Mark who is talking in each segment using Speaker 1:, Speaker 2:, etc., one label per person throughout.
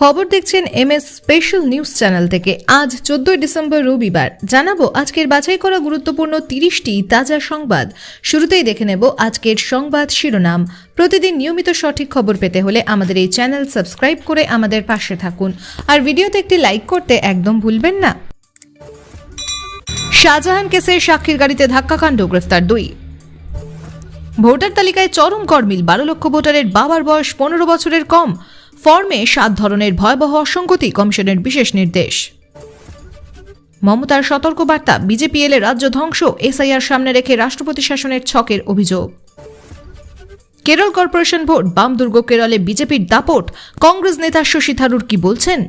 Speaker 1: খবর দেখছেন M S special news channel থেকে। আজ চোদ্দই ডিসেম্বর রবিবার। জানাব, আজকের বাছাই করা গুরুত্বপূর্ণ তিরিশটি তাজা সংবাদ। শুরুতেই দেখে নেব আজকের সংবাদ শিরোনাম। প্রতিদিন নিয়মিত সঠিক খবর পেতে হলে আমাদের এই চ্যানেল সাবস্ক্রাইব করে আমাদের পাশে থাকুন। আর ভিডিওতে একটি লাইক করতে একদম ভুলবেন না। শাহজাহান কেসে সাক্ষীর গাড়িতে ধাক্কাকাণ্ড গ্রেফতার দুই। ভোটার তালিকায় চরম কর্মিল বারো লক্ষ ভোটারের বাবার বয়স পনেরো বছরের কম। ফর্মে সাত ধরনের ভয়াবহ অসঙ্গতি কমিশনের বিশেষ নির্দেশ। মমতার সতর্ক বার্তা বিজেপি এলে রাজ্য ধ্বংস, এসআইআর সামনে রেখে রাষ্ট্রপতি শাসনের ছকের অভিযোগ। কেরল কর্পোরেশন ভোট বাম দুর্গ কেরলে বিজেপির দাপট, কংগ্রেস নেতা শশী থারুর কি বলছেন?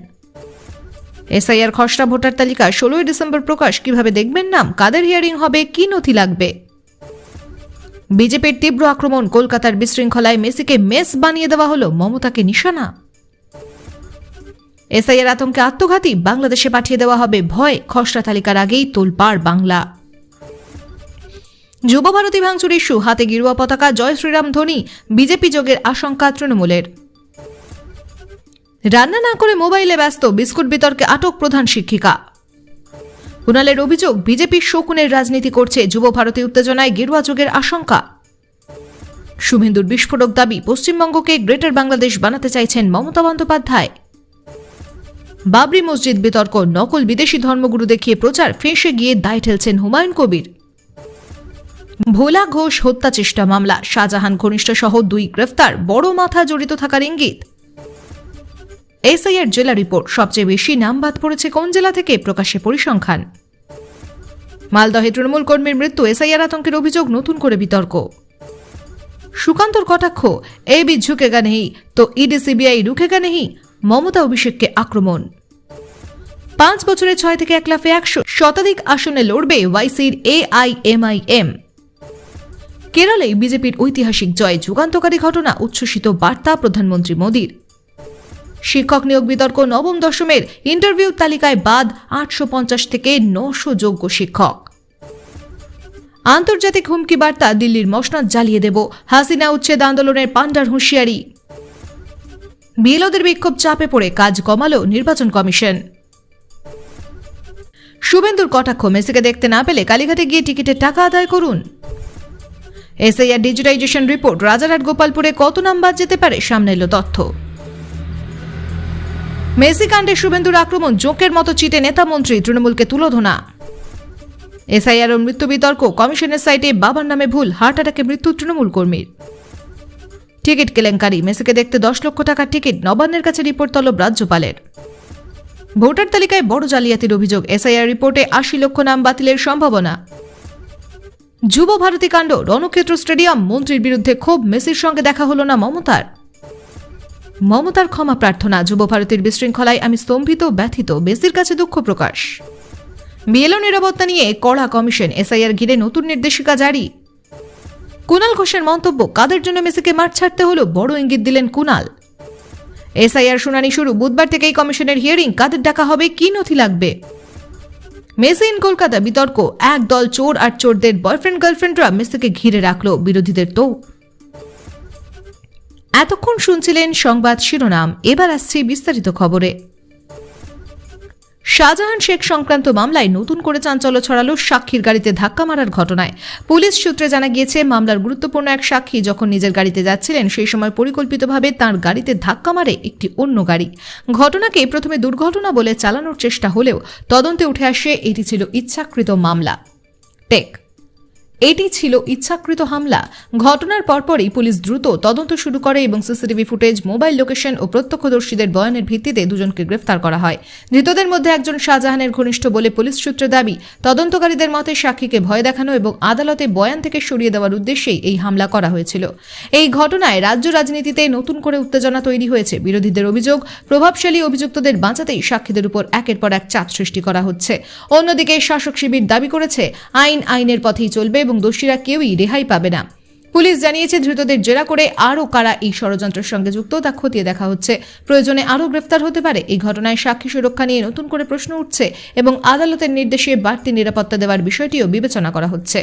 Speaker 1: এসআইআর খসড়া ভোটার তালিকা, ষোলোই ডিসেম্বর প্রকাশ, কীভাবে দেখবেন নাম, কাদের হিয়ারিং হবে, কি নথি লাগবে? বিজেপির তীব্র আক্রমণ, কলকাতার বিশৃঙ্খলায় মেসিকে মেস বানিয়ে দেওয়া হলো মমতাকে নিশানা। এসআইয়ের আতঙ্কে আত্মঘাতী বাংলাদেশে পাঠিয়ে দেওয়া হবে ভয়, খসড়া তালিকার আগেই তোলপাড় বাংলা। যুব ভারতী ভাঙচুর ইস্যু, হাতে গিরুয়া পতাকা, জয় শ্রীরাম ধোনি বিজেপি যোগের আশঙ্কা তৃণমূলের। রান্না না করে মোবাইলে ব্যস্ত, বিস্কুট বিতর্কে আটক প্রধান শিক্ষিকা। কুণালের অভিযোগ বিজেপির শকুনের রাজনীতি করছে, যুব ভারতী উত্তেজনায় গেরুয়া যুগের আশঙ্কা। শুভেন্দুর বিস্ফোরক দাবি, পশ্চিমবঙ্গকে গ্রেটার বাংলাদেশ বানাতে চাইছেন মমতা বন্দ্যোপাধ্যায়। বাবরি মসজিদ বিতর্ক, নকল বিদেশি ধর্মগুরু দেখিয়ে প্রচার, ফেঁসে গিয়ে দায় ঠেলছেন হুমায়ুন কবির। ভোলা ঘোষ হত্যা চেষ্টা মামলা, শাহজাহান ঘনিষ্ঠ সহ দুই গ্রেফতার, বড় মাথা জড়িত থাকার ইঙ্গিত। এসআইয়ের জেলা রিপোর্ট, সবচেয়ে বেশি নাম বাদ পড়েছে কোন জেলা থেকে? প্রকাশ্যে পরিসংখ্যান। মালদহে তৃণমূল কর্মীর মৃত্যু, এসআইআর আতঙ্কের অভিযোগ, নতুন করে বিতর্ক। সুকান্তর কটাক্ষ, এ বি ঝুঁকেগা নেই, তো ইডি সিবিআই রুখেগা নেই মমতা অভিষেককে আক্রমণ। পাঁচ বছরে ছয় থেকে এক লাফে একশো শতাধিক আসনে লড়বে ওয়াইসির এআইএমআইএম। কেরলে বিজেপির ঐতিহাসিক জয় যুগান্তকারী ঘটনা উচ্ছ্বসিত বার্তা প্রধানমন্ত্রী মোদীর। শিক্ষক নিয়োগ বিতর্ক নবম দশমের ইন্টারভিউ তালিকায় বাদ আটশো পঞ্চাশ থেকে নশো যোগ্য শিক্ষক। আন্তর্জাতিক হুমকি বার্তা দিল্লির মসনদ জ্বালিয়ে দেব। হাসিনা উচ্ছেদ আন্দোলনের পাণ্ডার হুঁশিয়ারি। বিএলওদের বিক্ষোভ চাপে পড়ে কাজ কমালো নির্বাচন কমিশন। শুভেন্দুর কটাক্ষ মেসিকে দেখতে না পেলে কালীঘাটে গিয়ে টিকিটের টাকা আদায় করুন। এসআইআর ডিজিটাইজেশন রিপোর্ট, রাজারহাট, গোপালপুরে কত নাম বাদ যেতে পারে সামনে এলো তথ্য। মেসি কাণ্ডে শুভেন্দুর আক্রমণ, জোঁকের মতো চিটে নেতা মন্ত্রী তৃণমূলকে তুলোধনা। এসআইআর ও মৃত্যু বিতর্ক, কমিশনের সাইটে বাবার নামে ভুল, হার্ট অ্যাটাকে মৃত্যু তৃণমূল কর্মীর। টিকিট কেলেঙ্কারি। মেসিকে দেখতে দশ লক্ষ টাকার টিকিট, নবান্নের কাছে রিপোর্ট তলব রাজ্যপালের। ভোটার তালিকায় বড় জালিয়াতির অভিযোগ, এসআইআর রিপোর্টে আশি লক্ষ নাম বাতিলের সম্ভাবনা। যুব ভারতী কাণ্ড, রণক্ষেত্র স্টেডিয়াম, মন্ত্রীর বিরুদ্ধে ক্ষোভ, মেসির সঙ্গে দেখা হলো না মমতার। মমতার ক্ষমা প্রার্থনা, যুব ভারতীর বিশৃঙ্খলায় আমি স্তম্ভিত, ব্যথিত, মেসির কাছে দুঃখ প্রকাশ। বিএলও নিরাপত্তা নিয়ে কড়া কমিশন, এসআইআর ঘিরে নতুন নির্দেশিকা জারি। কুনাল ঘোষের মন্তব্য, কাদের জন্য মেসিকে মাঠ ছাড়তে হলো? বড় ইঙ্গিত দিলেন কুনাল। এসআইআর শুনানি শুরু বুধবার থেকেই কমিশনের হিয়ারিং, কাদের ডাকা হবে, কি নথি লাগবে? মেসি ইন কলকাতা, বিতর্ক, এক দল চোর আর চোরদের বয়ফ্রেন্ড, গার্লফ্রেন্ডরা মেসিকে ঘিরে রাখল বিরোধীদের তো এতক্ষণ শুনছিলেন সংবাদ শিরোনাম, এবার আসছে বিস্তারিত খবরে। শাহজাহান শেখ সংক্রান্ত মামলায় নতুন করে চাঞ্চল্য ছড়ালো সাক্ষীর গাড়িতে ধাক্কা মারার ঘটনায়। পুলিশ সূত্রে জানা গিয়েছে, মামলার গুরুত্বপূর্ণ এক সাক্ষী যখন নিজের গাড়িতে যাচ্ছিলেন, সেই সময় পরিকল্পিতভাবে তার গাড়িতে ধাক্কা মারে একটি অন্য গাড়ি। ঘটনাকে প্রথমে দুর্ঘটনা বলে চালানোর চেষ্টা হলেও তদন্তে উঠে আসে, এটি ছিল ইচ্ছাকৃত মামলা। টেক। এটি ছিল ইচ্ছাকৃত হামলা। ঘটনার পরপরই পুলিশ দ্রুত তদন্ত শুরু করে এবং সিসিটিভি ফুটেজ, মোবাইল লোকেশন ও প্রত্যক্ষদর্শীদের বয়ানের ভিত্তিতে দুজনকে গ্রেফতার করা হয়। ধৃতদের মধ্যে একজন শাহজাহানের ঘনিষ্ঠ বলে পুলিশ সূত্রে দাবি, তদন্তকারীদের মতে সাক্ষীকে ভয় দেখানো এবং আদালতে বয়ান থেকে সরিয়ে দেওয়ার উদ্দেশ্যেই এই হামলা করা হয়েছিল। এই ঘটনায় রাজ্য রাজনীতিতে নতুন করে উত্তেজনা তৈরি হয়েছে। বিরোধীদের অভিযোগ, প্রভাবশালী অভিযুক্তদের বাঁচাতেই সাক্ষীদের উপর একের পর এক চাপ সৃষ্টি করা হচ্ছে। অন্যদিকে শাসক শিবির দাবি করেছে, আইন আইনের পথেই চলবে এবং দোষীরা কেউই রেহাই পাবে না। পুলিশ জানিয়েছে, ধৃতদের জেরা করে আরও কারা এই ষড়যন্ত্রের সঙ্গে যুক্ত, তা খতিয়ে দেখা হচ্ছে। প্রয়োজনে আরও গ্রেফতার হতে পারে। এই ঘটনায় সাক্ষী সুরক্ষা নিয়ে নতুন করে প্রশ্ন উঠছে এবং আদালতের নির্দেশে বাড়তি নিরাপত্তা দেওয়ার বিষয়টিও বিবেচনা করা হচ্ছে।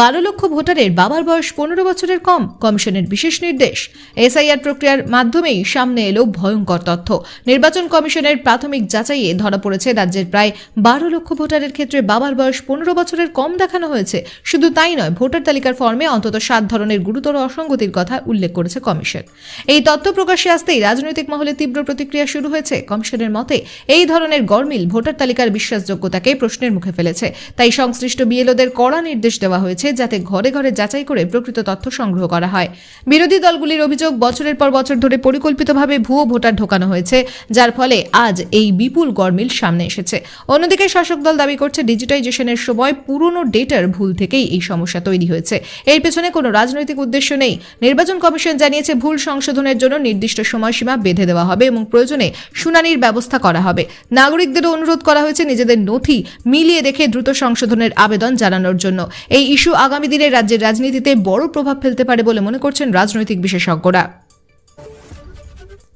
Speaker 1: বারো লক্ষ ভোটারের বাবার বয়স পনেরো বছরের কম, কমিশনের বিশেষ নির্দেশ। এসআইআর প্রক্রিয়ার মাধ্যমেই সামনে এলো ভয়ঙ্কর তথ্য। নির্বাচন কমিশনের প্রাথমিক যাচাইয়ে ধরা পড়েছে রাজ্যের প্রায় বারো লক্ষ ভোটারের ক্ষেত্রে বাবার বয়স পনেরো বছরের কম দেখানো হয়েছে। শুধু তাই নয়, ভোটার তালিকার ফর্মে অন্তত সাত ধরনের গুরুতর অসঙ্গতির কথা উল্লেখ করেছে কমিশন। এই তথ্য প্রকাশ্যে আসতেই রাজনৈতিক মহলে তীব্র প্রতিক্রিয়া শুরু হয়েছে। কমিশনের মতে, এই ধরনের গরমিল ভোটার তালিকার বিশ্বাসযোগ্যতাকে প্রশ্নের মুখে ফেলেছে। তাই সংশ্লিষ্ট বিএলওদের কড়া নির্দেশ দেওয়া হয়েছে। যাতে ঘরে ঘরে যাচাই করে প্রকৃত তথ্য সংগ্রহ করা হয়। বিরোধী দলগুলির অভিযোগ বছরের পর বছর ধরে পরিকল্পিতভাবে ভুয়ো ভোটার ঢোকানো হয়েছে, যার ফলে আজ এই বিপুল গরমিল সামনে এসেছে। অন্যদিকে শাসক দল দাবি করছে ডিজিটাইজেশনের সময় পুরনো ডেটার ভুল থেকেই এই সমস্যা তৈরি হয়েছে। এর পেছনে কোনো রাজনৈতিক উদ্দেশ্য নেই। নির্বাচন কমিশন জানিয়েছে ভুল সংশোধনের জন্য নির্দিষ্ট সময়সীমা বেঁধে দেওয়া হবে এবং প্রয়োজনে শুনানির ব্যবস্থা করা হবে। নাগরিকদেরও অনুরোধ করা হয়েছে নিজেদের নথি মিলিয়ে দেখে দ্রুত সংশোধনের আবেদন জানানোর জন্য। এই ইস্যু আগামী দিনে রাজ্যের রাজনীতিতে বড় প্রভাব ফেলতে পারে বলে মনে করছেন রাজনৈতিক বিশেষজ্ঞরা।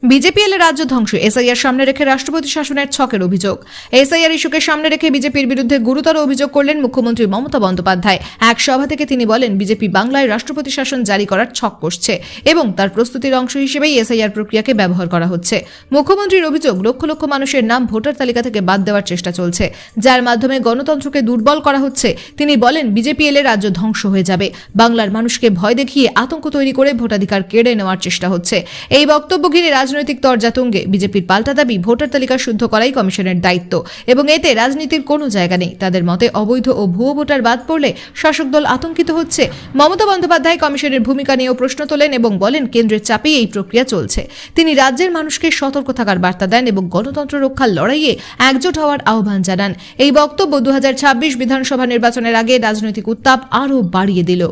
Speaker 1: বিজেপিএল রাজ্য ধ্বংস। এসআইআর সামনে রেখে রাষ্ট্রপতি শাসনের ছকের অভিযোগ। এসআইআর ইস্যুকে সামনে রেখে বিজেপির বিরুদ্ধে গুরুতর অভিযোগ করলেন মুখ্যমন্ত্রী মমতা বন্দ্যোপাধ্যায়। এক সভা থেকে তিনি বলেন, বিজেপি বাংলায় রাষ্ট্রপতি শাসন জারি করার ছক কষছে এবং তার প্রস্তুতির অংশ হিসেবেই এসআইআর প্রক্রিয়াকে ব্যবহার করা হচ্ছে। মুখ্যমন্ত্রীর অভিযোগ, লক্ষ লক্ষ মানুষের নাম ভোটার তালিকা থেকে বাদ দেওয়ার চেষ্টা চলছে। যার মাধ্যমে গণতন্ত্রকে দুর্বল করা হচ্ছে। তিনি বলেন বিজেপিএল রাজ্য ধ্বংস হয়ে যাবে। বাংলার মানুষকে ভয় দেখিয়ে আতঙ্ক তৈরি করে ভোটাধিকার কেড়ে নেওয়ার চেষ্টা হচ্ছে। এই বক্তব্য ঘিরে রাজনৈতিক তরজাতুঙ্গে বিজেপির পাল্টা দাবি, ভোটার তালিকা শুদ্ধ করাই কমিশনের দায়িত্ব এবং এতে রাজনীতির কোনো জায়গা নেই। তাদের মতে, অবৈধ ও ভুয়ো ভোটার বাদ পড়লে শাসক দল আতঙ্কিত হচ্ছে। মমতা বন্দ্যোপাধ্যায় কমিশনের ভূমিকা নিয়েও প্রশ্ন তোলেন এবং বলেন, কেন্দ্রের চাপেই এই প্রক্রিয়া চলছে। তিনি রাজ্যের মানুষকে সতর্ক থাকার বার্তা দেন এবং গণতন্ত্র রক্ষার লড়াইয়ে একজোট হওয়ার আহ্বান জানান। এই বক্তব্য দু হাজার ছাব্বিশ বিধানসভা নির্বাচনের আগে রাজনৈতিক উত্তাপ আরও বাড়িয়ে দিল।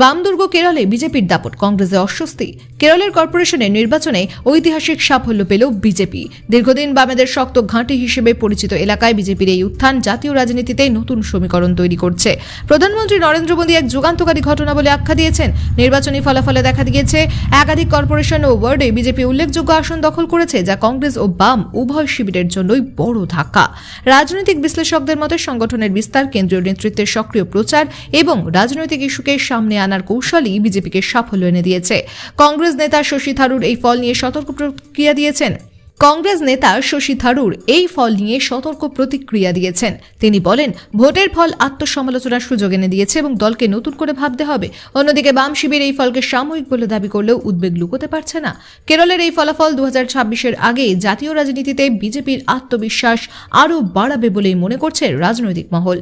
Speaker 1: বামদুর্গ, কেরলে বিজেপির দাপট, কংগ্রেসে অস্বস্তি। কেরলের কর্পোরেশনের নির্বাচনে ঐতিহাসিক সাফল্য পেল বিজেপি। দীর্ঘদিন বামেদের শক্ত ঘাঁটি হিসেবে পরিচিত এলাকায় বিজেপির এই উত্থান জাতীয় রাজনীতিতে নতুন সমীকরণ তৈরি করছে। প্রধানমন্ত্রী নরেন্দ্র মোদী এক যুগান্তকারী ঘটনা বলে আখ্যা দিয়েছেন। নির্বাচনী ফলাফলে দেখা দিয়েছে একাধিক কর্পোরেশন ও ওয়ার্ডে বিজেপি উল্লেখযোগ্য আসন দখল করেছে, যা কংগ্রেস ও বাম উভয় শিবিরের জন্যই বড় ধাক্কা। রাজনৈতিক বিশ্লেষকদের মতে সংগঠনের বিস্তার, কেন্দ্রীয় নেতৃত্বের সক্রিয় প্রচার এবং রাজনৈতিক ইস্যুকে সামনে আনার কৌশলই বিজেপিকে সাফল্য এনে দিয়েছে। কংগ্রেস নেতা শশী থারুর এই ফল নিয়ে সতর্ক প্রতিক্রিয়া দিয়েছেন। কংগ্রেস নেতা শশী থারুর এই ফল নিয়ে সতর্ক প্রতিক্রিয়া দিয়েছেন। তিনি বলেন, ভোটের ফল আত্মসমালোচনার সুযোগ এনে দিয়েছে এবং দলকে নতুন করে ভাবতে হবে। অন্যদিকে বাম শিবির এই ফলকে সাময়িক বলে দাবি করলেও উদ্বেগ লুকোতে পারছে না। কেরলের এই ফলাফল দু হাজার আগে জাতীয় রাজনীতিতে বিজেপির আত্মবিশ্বাস আরও বাড়াবে বলেই মনে করছে রাজনৈতিক মহল।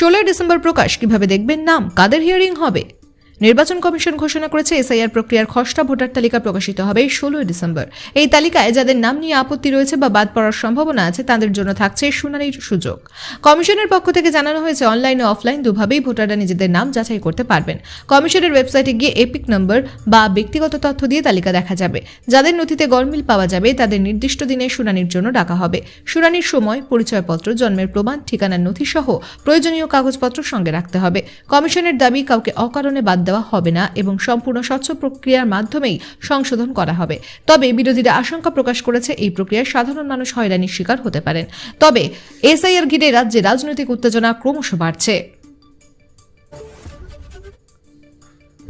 Speaker 1: ষোলোই ডিসেম্বর প্রকাশ। কীভাবে দেখবেন নাম? কাদের হিয়ারিং হবে? নির্বাচন কমিশন ঘোষণা করেছে, এসআইআর প্রক্রিয়ার খসড়া ভোটার তালিকা প্রকাশিত হবে ষোলোই ডিসেম্বর। এই তালিকায় যাদের নাম নিয়ে আপত্তি রয়েছে বা বাদ পড়ার সম্ভাবনা আছে, তাদের জন্য থাকছে শুনানির সুযোগ। কমিশনের পক্ষ থেকে জানানো হয়েছে, অনলাইন ও অফলাইন দুভাবেই ভোটাররা নিজেদের নাম যাচাই করতে পারবেন। কমিশনের ওয়েবসাইটে গিয়ে এপিক নম্বর বা ব্যক্তিগত তথ্য দিয়ে তালিকা দেখা যাবে। যাদের নথিতে গরমিল পাওয়া যাবে, তাদের নির্দিষ্ট দিনে শুনানির জন্য ডাকা হবে। শুনানির সময় পরিচয়পত্র, জন্মের প্রমাণ, ঠিকানার নথি সহ প্রয়োজনীয় কাগজপত্র সঙ্গে রাখতে হবে। কমিশনের দাবি, কাউকে অকারণে বাদ দেওয়া হবে না এবং সম্পূর্ণ স্বচ্ছ প্রক্রিয়ার মাধ্যমেই সংশোধন করা হবে। তবে বিরোধীরা আশঙ্কা প্রকাশ করেছে এই প্রক্রিয়ায় সাধারণ মানুষ হয়রানির শিকার হতে পারেন। তবে এসআইআর ঘিরে রাজ্যে রাজনৈতিক উত্তেজনা ক্রমশ বাড়ছে।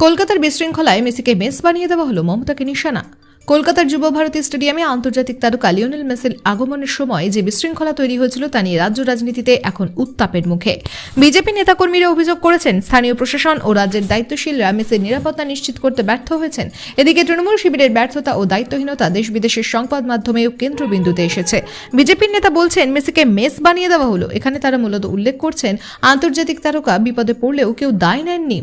Speaker 1: কলকাতার বিশৃঙ্খলায় মেসিকে মেস বানিয়ে দেওয়া হলো মমতাকে নিশানা। কলকাতার যুব ভারতী স্টেডিয়ামে আন্তর্জাতিক তারকা লিওনেল মেসির আগমনের সময় যে বিশৃঙ্খলা তৈরি হয়েছিল তা নিয়ে রাজ্য রাজনীতিতে এখন উত্তাপের মুখে। বিজেপি নেতাকর্মীরা অভিযোগ করেছেন, স্থানীয় প্রশাসন ও রাজ্যের দায়িত্বশীলরা মেসির নিরাপত্তা নিশ্চিত করতে ব্যর্থ হয়েছেন। এদিকে তৃণমূল শিবিরের ব্যর্থতা ও দায়িত্বহীনতা দেশ বিদেশের সংবাদ মাধ্যমেও কেন্দ্রবিন্দুতে এসেছে। বিজেপির নেতা বলছেন, মেসিকে মেস বানিয়ে দেওয়া হলো। এখানে তারা মূলত উল্লেখ করছেন, আন্তর্জাতিক তারকা বিপদে পড়লেও কেউ দায় নেননি।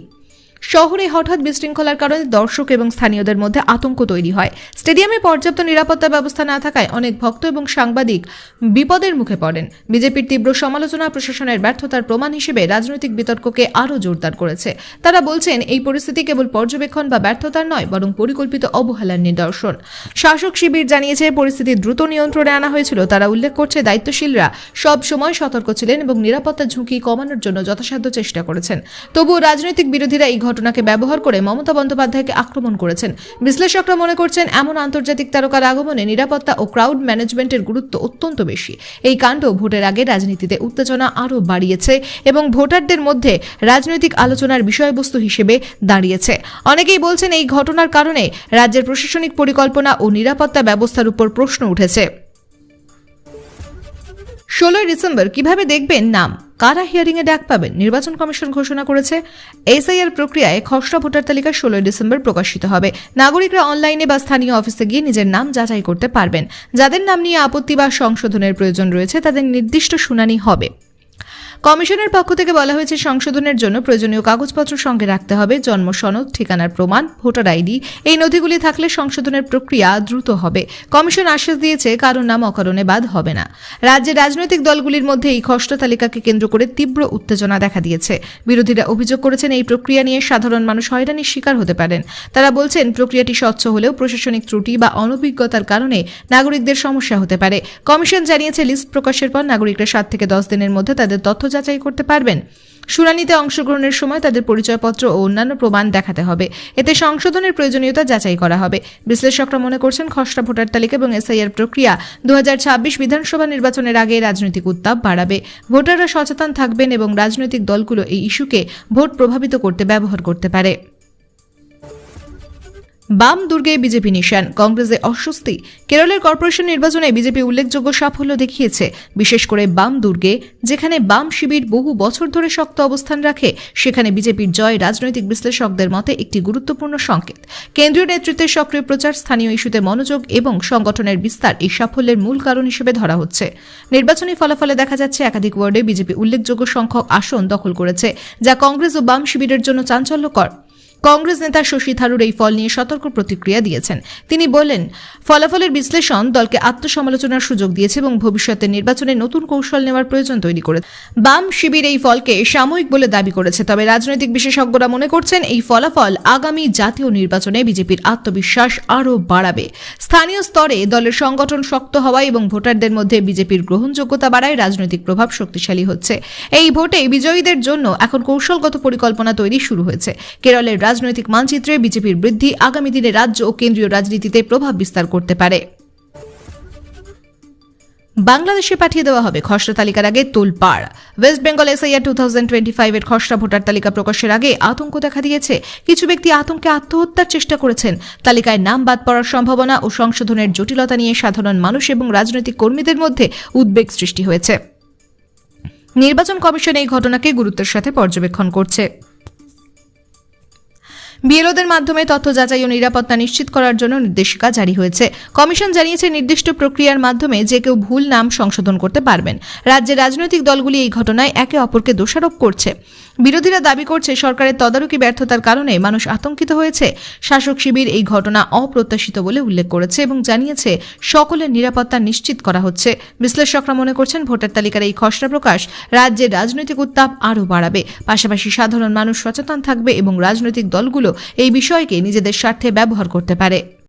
Speaker 1: শহরে হঠাৎ বিশৃঙ্খলার কারণে দর্শক এবং স্থানীয়দের মধ্যে আতঙ্ক তৈরি হয়। স্টেডিয়ামে পর্যাপ্ত নিরাপত্তা ব্যবস্থা না থাকায় অনেক ভক্ত এবং সাংবাদিক বিপদের মুখে পড়েন। বিজেপির তীব্র সমালোচনা প্রশাসনের ব্যর্থতার প্রমাণ হিসেবে রাজনৈতিক বিতর্ককে আরও জোরদার করেছে। তারা বলছেন, এই পরিস্থিতি কেবল পর্যবেক্ষণ বা ব্যর্থতার নয়, বরং পরিকল্পিত অবহেলার নিদর্শন। শাসক শিবির জানিয়েছে, পরিস্থিতি দ্রুত নিয়ন্ত্রণে আনা হয়েছিল। তারা উল্লেখ করছে, দায়িত্বশীলরা সব সময় সতর্ক ছিলেন এবং নিরাপত্তা ঝুঁকি কমানোর জন্য যথাসাধ্য চেষ্টা করেছেন। তবুও রাজনৈতিক বিরোধীরা এই ঘটনাকে ব্যবহার করে মমতা বন্দ্যোপাধ্যায়কে আক্রমণ করেছেন। বিশ্লেষকরা মনে করছেন, এমন আন্তর্জাতিক তারকার আগমনে নিরাপত্তা ও ক্রাউড ম্যানেজমেন্টের গুরুত্ব অত্যন্ত বেশি। এই কাণ্ড ভোটের আগে রাজনীতিতে উত্তেজনা আরও বাড়িয়েছে এবং ভোটারদের মধ্যে রাজনৈতিক আলোচনার বিষয়বস্তু হিসেবে দাঁড়িয়েছে। অনেকেই বলছেন, এই ঘটনার কারণে রাজ্যের প্রশাসনিক পরিকল্পনা ও নিরাপত্তা ব্যবস্থার উপর প্রশ্ন উঠেছে। ষোলোই ডিসেম্বর কীভাবে দেখবেন নাম? কারা হিয়ারিংয়ে ডাক পাবেন? নির্বাচন কমিশন ঘোষণা করেছে। এসআইআর প্রক্রিয়ায় খসড়া ভোটার তালিকা ষোলোই ডিসেম্বর প্রকাশিত হবে। নাগরিকরা অনলাইনে বা স্থানীয় অফিসে গিয়ে নিজের নাম যাচাই করতে পারবেন। যাদের নাম নিয়ে আপত্তি বা সংশোধনের প্রয়োজন রয়েছে, তাদের নির্দিষ্ট শুনানি হবে। কমিশনের পক্ষ থেকে বলা হয়েছে, সংশোধনের জন্য প্রয়োজনীয় কাগজপত্র সঙ্গে রাখতে হবে। জন্ম সনদ ঠিকানার প্রমাণ, ভোটার আইডি, এই নথিগুলি থাকলে সংশোধনের প্রক্রিয়া দ্রুত হবে। কমিশন আশ্বাস দিয়েছে কারও নাম অকারণে বাদ হবে না। রাজ্যের রাজনৈতিক দলগুলির মধ্যে এই খসড়া তালিকাকে কেন্দ্র করে তীব্র উত্তেজনা দেখা দিয়েছে। বিরোধীরা অভিযোগ করেছেন, এই প্রক্রিয়া নিয়ে সাধারণ মানুষ হয়রানির শিকার হতে পারেন। তারা বলছেন, প্রক্রিয়াটি স্বচ্ছ হলেও প্রশাসনিক ত্রুটি বা অনভিজ্ঞতার কারণে নাগরিকদের সমস্যা হতে পারে। কমিশন জানিয়েছে, লিস্ট প্রকাশের পর নাগরিকরা সাত থেকে দশ দিনের মধ্যে তাদের তথ্য যাচাই করতে পারবেন। শুনানিতে অংশগ্রহণের সময় তাদের পরিচয়পত্র ও অন্যান্য প্রমাণ দেখাতে হবে। এতে সংশোধনের প্রয়োজনীয়তা যাচাই করা হবে। বিশ্লেষকরা মনে করছেন, খসড়া ভোটার তালিকা এবং এসআইআর প্রক্রিয়া দু হাজার ছাব্বিশ বিধানসভা নির্বাচনের আগে রাজনৈতিক উত্তাপ বাড়াবে। ভোটাররা সচেতন থাকবেন এবং রাজনৈতিক দলগুলো এই ইস্যুকে ভোট প্রভাবিত করতে ব্যবহার করতে পারে। বাম দুর্গে বিজেপি নিশান, কংগ্রেসে অস্বস্তি। কেরলের কর্পোরেশন নির্বাচনে বিজেপি উল্লেখযোগ্য সাফল্য দেখিয়েছে। বিশেষ করে বাম দুর্গে, যেখানে বাম শিবির বহু বছর ধরে শক্ত অবস্থান রাখে, সেখানে বিজেপির জয় রাজনৈতিক বিশ্লেষকদের মতে একটি গুরুত্বপূর্ণ সংকেত। কেন্দ্রীয় নেতৃত্বের সক্রিয় প্রচার, স্থানীয় ইস্যুতে মনোযোগ এবং সংগঠনের বিস্তার এই সাফল্যের মূল কারণ হিসেবে ধরা হচ্ছে। নির্বাচনী ফলাফলে দেখা যাচ্ছে, একাধিক ওয়ার্ডে বিজেপি উল্লেখযোগ্য সংখ্যক আসন দখল করেছে, যা কংগ্রেস ও বাম শিবিরের জন্য চাঞ্চল্যকর। কংগ্রেস নেতা শশী থারুর এই ফল নিয়ে সতর্ক প্রতিক্রিয়া দিয়েছেন। তিনি বলেন, ফলাফলের বিশ্লেষণ দলকে আত্মসমালোচনার সুযোগ দিয়েছে এবং ভবিষ্যতে নির্বাচনে নতুন কৌশল নেওয়ার প্রয়োজন তৈরি করে বাম শিবির এই ফলকে সাময়িক বলে দাবি করেছে, তবে রাজনৈতিক বিশেষজ্ঞরা মনে করছেন এই ফলাফল আগামী জাতীয় নির্বাচনে বিজেপির আত্মবিশ্বাস আরও বাড়াবে। স্থানীয় স্তরে দলের সংগঠন শক্ত হওয়া এবং ভোটারদের মধ্যে বিজেপির গ্রহণযোগ্যতা বাড়ায় রাজনৈতিক প্রভাব শক্তিশালী হচ্ছে। এই ভোটে বিজয়ীদের জন্য এখন কৌশলগত পরিকল্পনা তৈরি শুরু হয়েছে। কেরলের রাজনৈতিক মানচিত্রে বিজেপির বৃদ্ধি আগামী দিনে রাজ্য ও কেন্দ্রীয় রাজনীতিতে প্রভাব বিস্তার করতে পারে। বাংলাদেশে পাঠিয়ে দেওয়া হবে খসড়া তালিকার আগে তোলপাড়। West Bengal SIR two thousand twenty ফাইভের খসড়া ভোটার তালিকা প্রকাশের আগে আতঙ্ক দেখা দিয়েছে। কিছু ব্যক্তি আতঙ্কে আত্মহত্যার চেষ্টা করেছেন। তালিকায় নাম বাদ পড়ার সম্ভাবনা ও সংশোধনের জটিলতা নিয়ে সাধারণ মানুষ এবং রাজনৈতিক কর্মীদের মধ্যে উদ্বেগ সৃষ্টি হয়েছে। নির্বাচন কমিশন এই ঘটনাকে গুরুত্বের সাথে পর্যবেক্ষণ করছে। বিএলওদের মাধ্যমে তথ্য যাচাই ও নিরাপত্তা নিশ্চিত করার জন্য নির্দেশিকা জারি হয়েছে। কমিশন জানিয়েছে, নির্দিষ্ট প্রক্রিয়ার মাধ্যমে যে কেউ ভুল নাম সংশোধন করতে পারবেন। রাজ্যের রাজনৈতিক দলগুলি এই ঘটনায় একে অপরকে দোষারোপ করছে। বিরোধীরা দাবি করছে, সরকারের তদারকি ব্যর্থতার কারণে মানুষ আতঙ্কিত হয়েছে। শাসক শিবির এই ঘটনা অপ্রত্যাশিত বলে উল্লেখ করেছে এবং জানিয়েছে, সকলের নিরাপত্তা নিশ্চিত করা হচ্ছে। বিশ্লেষকরা মনে করছেন, ভোটার তালিকার এই খসড়া প্রকাশ রাজ্যের রাজনৈতিক উত্তাপ আরও বাড়াবে। পাশাপাশি সাধারণ মানুষ সচেতন থাকবে এবং রাজনৈতিক দলগুলো এই বিষয়কে নিজেদের স্বার্থে ব্যবহার করতে পারে।